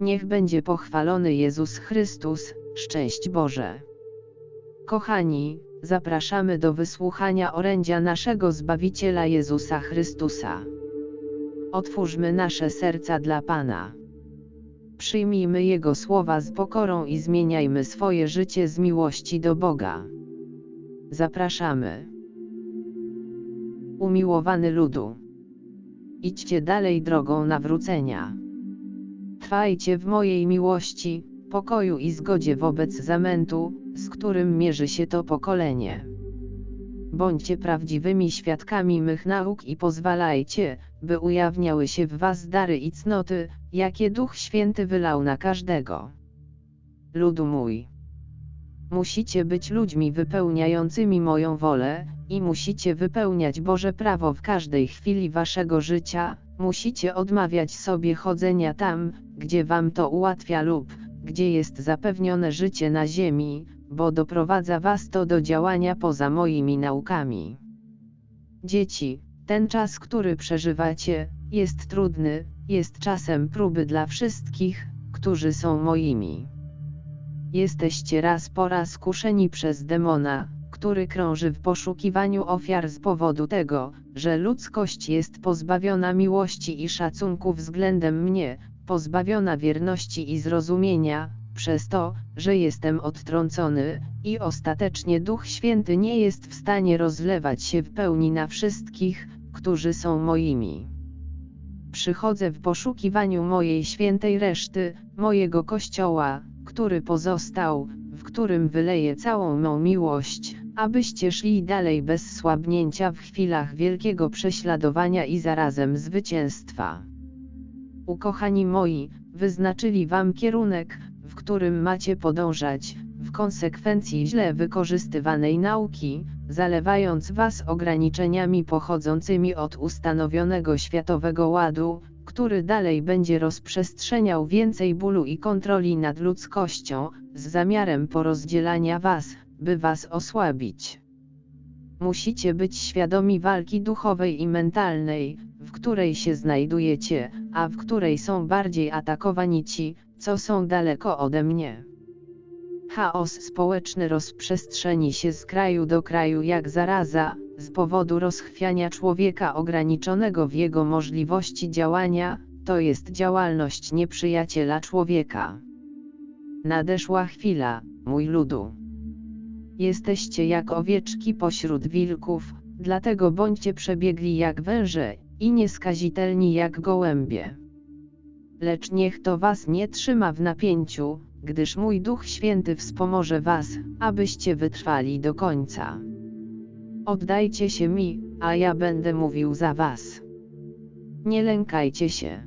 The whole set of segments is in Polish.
Niech będzie pochwalony Jezus Chrystus, szczęść Boże. Kochani, zapraszamy do wysłuchania orędzia naszego Zbawiciela Jezusa Chrystusa. Otwórzmy nasze serca dla Pana. Przyjmijmy Jego słowa z pokorą i zmieniajmy swoje życie z miłości do Boga. Zapraszamy. Umiłowany ludu. Idźcie dalej drogą nawrócenia. Trwajcie w mojej miłości, pokoju i zgodzie wobec zamętu, z którym mierzy się to pokolenie. Bądźcie prawdziwymi świadkami mych nauk i pozwalajcie, by ujawniały się w was dary i cnoty, jakie Duch Święty wylał na każdego. Ludu mój. Musicie być ludźmi wypełniającymi moją wolę, i musicie wypełniać Boże prawo w każdej chwili waszego życia, musicie odmawiać sobie chodzenia tam, gdzie wam to ułatwia lub, gdzie jest zapewnione życie na ziemi, bo doprowadza was to do działania poza moimi naukami. Dzieci, ten czas, który przeżywacie, jest trudny, jest czasem próby dla wszystkich, którzy są moimi. Jesteście raz po raz kuszeni przez demona, który krąży w poszukiwaniu ofiar z powodu tego, że ludzkość jest pozbawiona miłości i szacunku względem mnie, pozbawiona wierności i zrozumienia, przez to, że jestem odtrącony, i ostatecznie Duch Święty nie jest w stanie rozlewać się w pełni na wszystkich, którzy są moimi. Przychodzę w poszukiwaniu mojej świętej reszty, mojego Kościoła, który pozostał, w którym wyleję całą mą miłość, abyście szli dalej bez słabnięcia w chwilach wielkiego prześladowania i zarazem zwycięstwa. Ukochani moi, wyznaczyli wam kierunek, w którym macie podążać, w konsekwencji źle wykorzystywanej nauki, zalewając was ograniczeniami pochodzącymi od ustanowionego światowego ładu, który dalej będzie rozprzestrzeniał więcej bólu i kontroli nad ludzkością, z zamiarem porozdzielania was, by was osłabić. Musicie być świadomi walki duchowej i mentalnej, w której się znajdujecie, a w której są bardziej atakowani ci, co są daleko ode mnie. Chaos społeczny rozprzestrzeni się z kraju do kraju jak zaraza, z powodu rozchwiania człowieka ograniczonego w jego możliwości działania, to jest działalność nieprzyjaciela człowieka. Nadeszła chwila, mój ludu. Jesteście jak owieczki pośród wilków, dlatego bądźcie przebiegli jak węże, i nieskazitelni jak gołębie. Lecz niech to was nie trzyma w napięciu, gdyż mój Duch Święty wspomoże was, abyście wytrwali do końca. Oddajcie się mi, a ja będę mówił za was. Nie lękajcie się.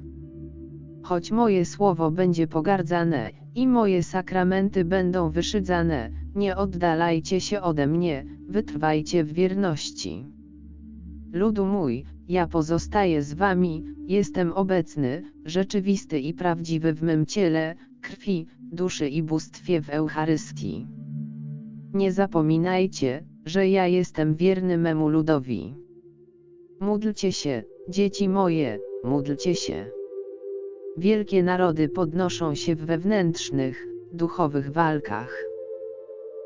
Choć moje słowo będzie pogardzane, i moje sakramenty będą wyszydzane, nie oddalajcie się ode mnie, wytrwajcie w wierności. Ludu mój, ja pozostaję z wami, jestem obecny, rzeczywisty i prawdziwy w mym ciele, krwi, duszy i bóstwie w Eucharystii. Nie zapominajcie, że ja jestem wierny memu ludowi. Módlcie się, dzieci moje, módlcie się. Wielkie narody podnoszą się w wewnętrznych, duchowych walkach.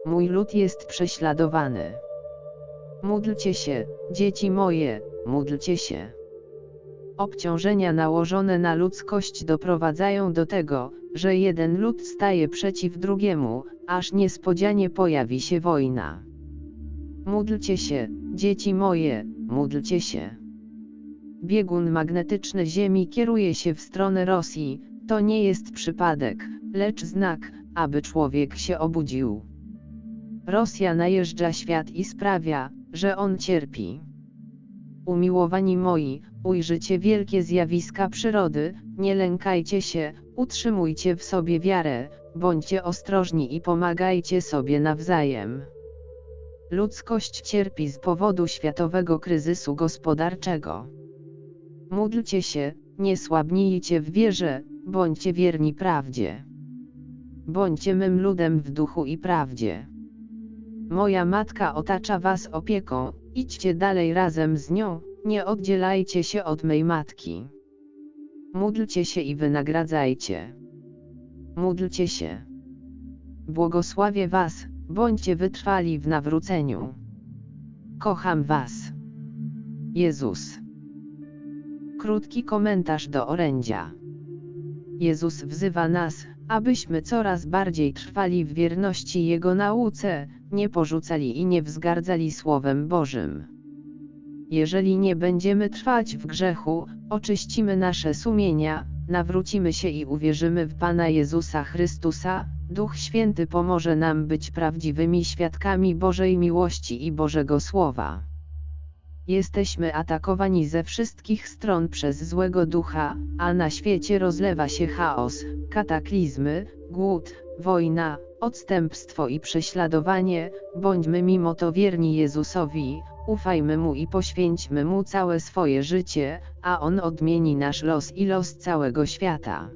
Mój lud jest prześladowany. Módlcie się, dzieci moje, módlcie się. Obciążenia nałożone na ludzkość doprowadzają do tego, że jeden lud staje przeciw drugiemu, aż niespodzianie pojawi się wojna. Módlcie się, dzieci moje, módlcie się. Biegun magnetyczny Ziemi kieruje się w stronę Rosji, to nie jest przypadek, lecz znak, aby człowiek się obudził. Rosja najeżdża świat i sprawia, że on cierpi. Umiłowani moi, ujrzycie wielkie zjawiska przyrody, nie lękajcie się, utrzymujcie w sobie wiarę, bądźcie ostrożni i pomagajcie sobie nawzajem. Ludzkość cierpi z powodu światowego kryzysu gospodarczego. Módlcie się, nie słabnijcie w wierze, bądźcie wierni prawdzie. Bądźcie mym ludem w duchu i prawdzie. Moja matka otacza was opieką, idźcie dalej razem z nią, nie oddzielajcie się od mej matki. Módlcie się i wynagradzajcie. Módlcie się. Błogosławię Was, bądźcie wytrwali w nawróceniu. Kocham Was. Jezus. Krótki komentarz do orędzia. Jezus wzywa nas, abyśmy coraz bardziej trwali w wierności Jego nauce, nie porzucali i nie wzgardzali Słowem Bożym. Jeżeli nie będziemy trwać w grzechu, oczyścimy nasze sumienia, nawrócimy się i uwierzymy w Pana Jezusa Chrystusa, Duch Święty pomoże nam być prawdziwymi świadkami Bożej miłości i Bożego Słowa. Jesteśmy atakowani ze wszystkich stron przez złego ducha, a na świecie rozlewa się chaos, kataklizmy, głód, wojna, odstępstwo i prześladowanie. Bądźmy mimo to wierni Jezusowi, ufajmy Mu i poświęćmy Mu całe swoje życie, a On odmieni nasz los i los całego świata.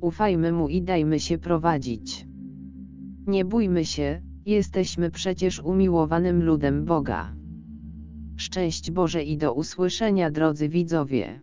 Ufajmy Mu i dajmy się prowadzić. Nie bójmy się, jesteśmy przecież umiłowanym ludem Boga. Szczęść Boże i do usłyszenia drodzy widzowie.